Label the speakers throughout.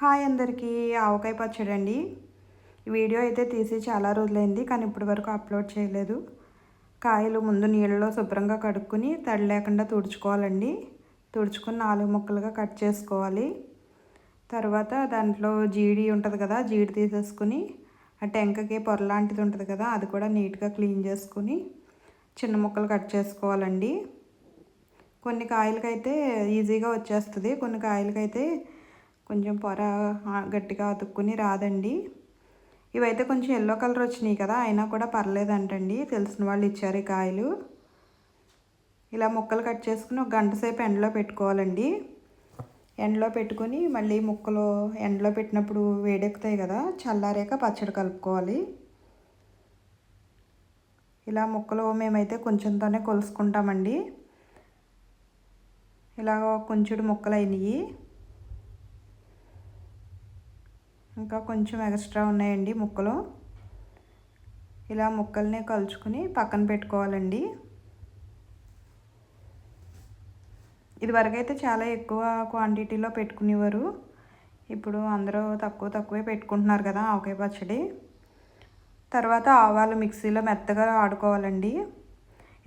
Speaker 1: Hi అందరికీ ఆవకాయ పచ్చడి అండి వీడియో అయితే తీసి చాలా రోజులైంది కానీ ఇప్పటి వరకు అప్లోడ్ చేయలేదు. కాయలు ముందు నీళ్ళలో శుభ్రంగా కడుక్కుని తడి లేకుండా తుడుచుకోవాలండి. తుడుచుకుని నాలుగు ముక్కలుగా కట్ చేసుకోవాలి. తర్వాత దాంట్లో జీడి ఉంటుంది కదా జీడి తీసేసుకుని ఆ టెంకకి పొర లాంటిది ఉంటుంది కదా అది కూడా నీట్గా క్లీన్ చేసుకుని చిన్న ముక్కలు కట్ చేసుకోవాలండి. కొన్ని కాయలకైతే ఈజీగా వచ్చేస్తుంది కొన్ని కాయలకైతే కొంచెం పొర గట్టిగా అతుక్కుని రాదండి. ఇవైతే కొంచెం ఎల్లో కలర్ వచ్చినాయి కదా అయినా కూడా పర్లేదంటండి. తెలిసిన వాళ్ళు ఇచ్చారు ఈ కాయలు. ఇలా ముక్కలు కట్ చేసుకుని ఒక గంట సేపు ఎండలో పెట్టుకోవాలండి. ఎండలో పెట్టుకొని మళ్ళీ ముక్కలు ఎండలో పెట్టినప్పుడు వేడెక్కుతాయి కదా చల్లారాక పచ్చడి కలుపుకోవాలి. ఇలా ముక్కలు మేమైతే కొంచెంతోనే కొలుసుకుంటామండి. ఇలా కొంచెం ముక్కలు అయినాయి ఇంకా కొంచెం ఎక్స్ట్రా ఉన్నాయండి ముక్కలు. ఇలా ముక్కల్ని కలుచుకుని పక్కన పెట్టుకోవాలండి. ఇదివరకైతే చాలా ఎక్కువ క్వాంటిటీలో పెట్టుకునేవారు. ఇప్పుడు అందరూ తక్కువ తక్కువే పెట్టుకుంటున్నారు కదా ఆవకాయ పచ్చడి. తర్వాత ఆవాలు మిక్సీలో మెత్తగా ఆడుకోవాలండి.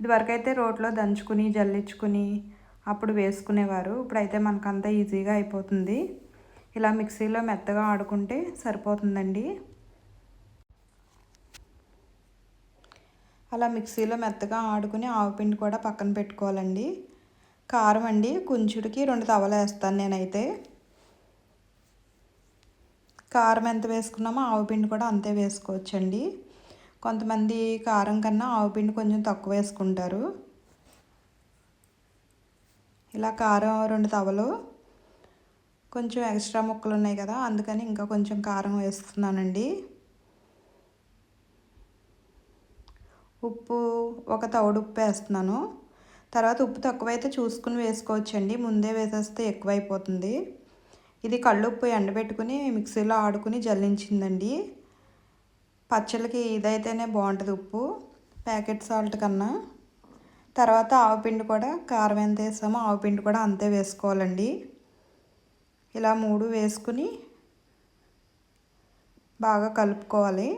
Speaker 1: ఇదివరకైతే రోట్లో దంచుకుని జల్లించుకుని అప్పుడు వేసుకునేవారు. ఇప్పుడైతే మనకంతా ఈజీగా అయిపోతుంది. ఇలా మిక్సీలో మెత్తగా ఆడుకుంటే సరిపోతుందండి. అలా మిక్సీలో మెత్తగా ఆడుకుని ఆవుపిండి కూడా పక్కన పెట్టుకోవాలండి. కారం అండి కుంచుడికి రెండు తవలు వేస్తాను నేనైతే. కారం ఎంత వేసుకున్నామో ఆవుపిండి కూడా అంతే వేసుకోవచ్చండి. కొంతమంది కారం కన్నా ఆవుపిండి కొంచెం తక్కువ వేసుకుంటారు. ఇలా కారం రెండు తవలు కొంచెం ఎక్స్ట్రా ముక్కలు ఉన్నాయి కదా అందుకని ఇంకా కొంచెం కారం వేస్తున్నానండి. ఉప్పు ఒక తవుడు ఉప్పు వేస్తున్నాను. తర్వాత ఉప్పు తక్కువైతే చూసుకుని వేసుకోవచ్చండి ముందే వేసేస్తే ఎక్కువైపోతుంది. ఇది కళ్ళుప్పు ఎండబెట్టుకుని మిక్సీలో ఆడుకుని జల్లించిందండి. పచ్చళ్ళకి ఇదైతేనే బాగుంటుంది ఉప్పు ప్యాకెట్ సాల్ట్ కన్నా. తర్వాత ఆవపిండి కూడా కారం ఎంత వేసామో ఆవపిండి కూడా అంతే వేసుకోవాలండి. ఇలా మూడు వేసుకుని బాగా కలుపుకోవాలి.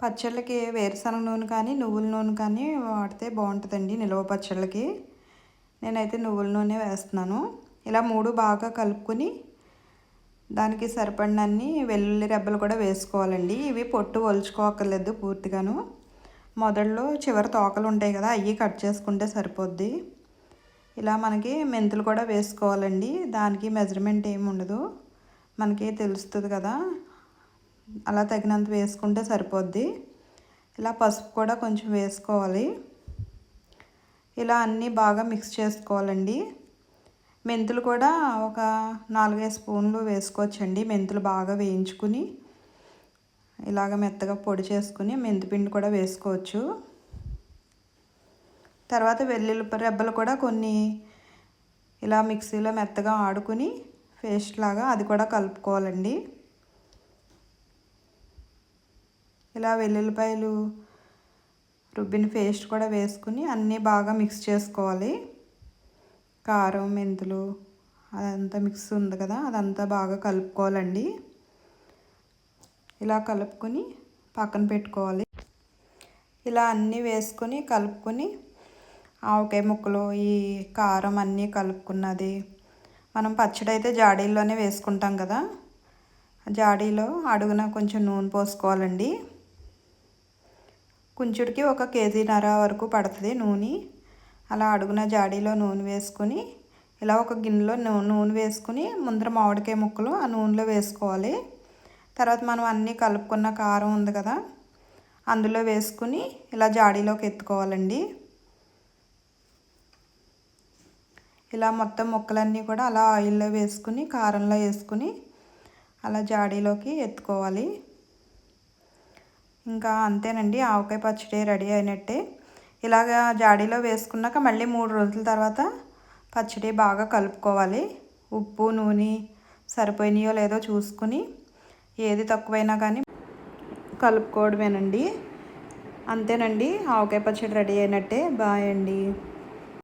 Speaker 1: పచ్చళ్ళకి వేరుశనగ నూనె కానీ నువ్వుల నూనె కానీ వాడితే బాగుంటుందండి నిలవ పచ్చళ్ళకి. నేనైతే నువ్వుల నూనె వేస్తున్నాను. ఇలా మూడు బాగా కలుపుకొని దానికి సరిపడినన్ని వెల్లుల్లి రెబ్బలు కూడా వేసుకోవాలండి. ఇవి పొట్టు ఒలుచుకోకర్లేదు పూర్తిగాను. మొదల్లో చివరి తోకలు ఉంటాయి కదా అవి కట్ చేసుకుంటే సరిపోద్ది. ఇలా మనకి మెంతులు కూడా వేసుకోవాలండి. దానికి మెజర్మెంట్ ఏమి ఉండదు. మనకి తెలుస్తుంది కదా అలా తగినంత వేసుకుంటే సరిపోద్ది. ఇలా పసుపు కూడా కొంచెం వేసుకోవాలి. ఇలా అన్నీ బాగా మిక్స్ చేసుకోవాలండి. మెంతులు కూడా ఒక నాలుగైదు స్పూన్లు వేసుకోవచ్చండి. మెంతులు బాగా వేయించుకుని ఇలాగ మెత్తగా పొడి చేసుకుని మెంతిపిండి కూడా వేసుకోవచ్చు. తర్వాత వెల్లుల్లి రెబ్బలు కూడా కొన్ని ఇలా మిక్సీలో మెత్తగా ఆడుకుని పేస్ట్ లాగా అది కూడా కలుపుకోవాలండి. ఇలా వెల్లుల్లిపాయలు రుబ్బిన పేస్ట్ కూడా వేసుకుని అన్నీ బాగా మిక్స్ చేసుకోవాలి. కారం మెంతులు అదంతా మిక్స్ ఉంది కదా అదంతా బాగా కలుపుకోవాలండి. ఇలా కలుపుకొని పక్కన పెట్టుకోవాలి. ఇలా అన్నీ వేసుకొని కలుపుకొని ఆవకాయ ముక్కలు ఈ కారం అన్నీ కలుపుకున్నది. మనం పచ్చడి అయితే జాడీల్లోనే వేసుకుంటాం కదా. జాడీలో అడుగున కొంచెం నూనె పోసుకోవాలండి. కుంచుడికి ఒక కేజీన్నర వరకు పడుతుంది నూనె. అలా అడుగున జాడీలో నూనె వేసుకొని ఇలా ఒక గిన్నెలో నూనె వేసుకుని ముందర మామిడికాయ ముక్కలు ఆ నూనెలో వేసుకోవాలి. తర్వాత మనం అన్నీ కలుపుకున్న కారం ఉంది కదా అందులో వేసుకుని ఇలా జాడీలోకి ఎత్తుకోవాలండి. ఇలా మొత్తం ముక్కలన్నీ కూడా అలా ఆయిల్లో వేసుకుని కారంలో వేసుకుని అలా జాడీలోకి ఎత్తుకోవాలి. ఇంకా అంతేనండి ఆవకాయ పచ్చడి రెడీ అయినట్టే. ఇలాగా జాడీలో వేసుకున్నాక మళ్ళీ మూడు రోజుల తర్వాత పచ్చడి బాగా కలుపుకోవాలి. ఉప్పు నూనె సరిపోయినాయో లేదో చూసుకుని ఏది తక్కువైనా కానీ కలుపుకోవడమేనండి. అంతేనండి. ఆవకాయ పచ్చడి రెడీ అయినట్టే. బాయ్ అండి.